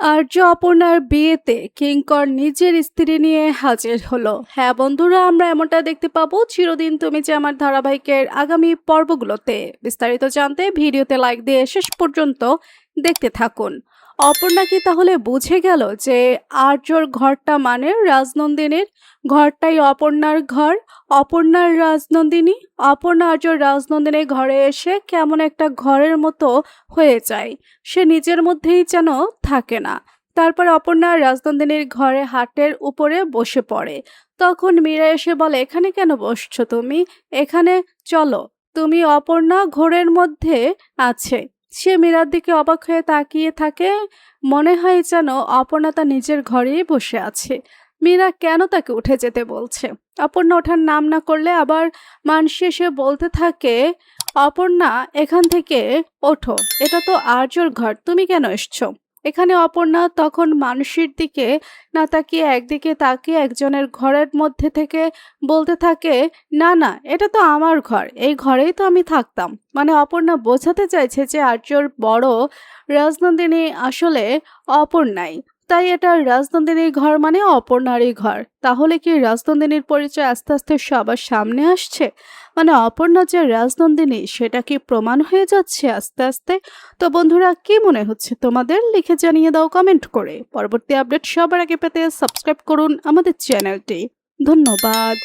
আর্য অপর্ণার বিয়েতে কিঙ্কর নিজের স্ত্রী নিয়ে হাজির হলো। হ্যাঁ বন্ধুরা, আমরা এমনটা দেখতে পাবো। চিরদিন তুমি যে আমার ধারাবাহিকের আগামী পর্বগুলোতে বিস্তারিত জানতে ভিডিওতে লাইক দিয়ে শেষ পর্যন্ত দেখতে থাকুন। অপর্ণা কি তাহলে বুঝে গেল যে আর্যর ঘরটা মানে রাজনন্দিনীর? ঘরটাই অপর্ণার ঘর? অপর্ণার রাজনন্দিনী? অপর্ণা আর্যর রাজনন্দিনীর ঘরে এসে কেমন একটা ঘরের মতো হয়ে যায়। সে নিজের মধ্যেই যেন থাকে না। তারপর অপর্ণা রাজনন্দিনীর ঘরে হাটের উপরে বসে পড়ে। তখন মীরা এসে বলে, এখানে কেন বসছো তুমি? এখানে চলো। তুমি অপর্ণা ঘোরের মধ্যে আছে। সে মীরার দিকে অবাক হয়ে তাকিয়ে থাকে। মনে হয় যেন অপর্ণা নিজের ঘরেই বসে আছে। মীরা কেন তাকে উঠে যেতে বলছে? অপর্ণা ওঠার নাম না করলে আবার মানসি এসে বলতে থাকে, অপর্ণা, এখান থেকে ওঠো। এটা তো আর্যর ঘর। তুমি কেন এসছো? এখানে অপর্ণা তখন মানুষের দিকে না তাকিয়ে একদিকে তাকিয়ে একজনের ঘরের মধ্যে থেকে বলতে থাকে, না না, এটা তো আমার ঘর, এই ঘরেই তো আমি থাকতাম। মানে অপর্ণা বোঝাতে চাইছে যে আর্যর বড় রাজনন্দিনী আসলে অপর্ণাই। তাই এটা রাজনন্দিনীর ঘর মানে অপর্ণারই ঘর। তাহলে কি রাজনন্দিনীর পরিচয় আস্তে আস্তে সবার সামনে আসছে? মানে অপর্ণা যে রাজনন্দিনী, সেটা কি প্রমাণ হয়ে যাচ্ছে আস্তে আস্তে? তো বন্ধুরা, কি মনে হচ্ছে তোমাদের? লিখে জানিয়ে দাও কমেন্ট করে। পরবর্তী আপডেট সবার আগে পেতে সাবস্ক্রাইব করুন আমাদের চ্যানেলটি ধন্যবাদ।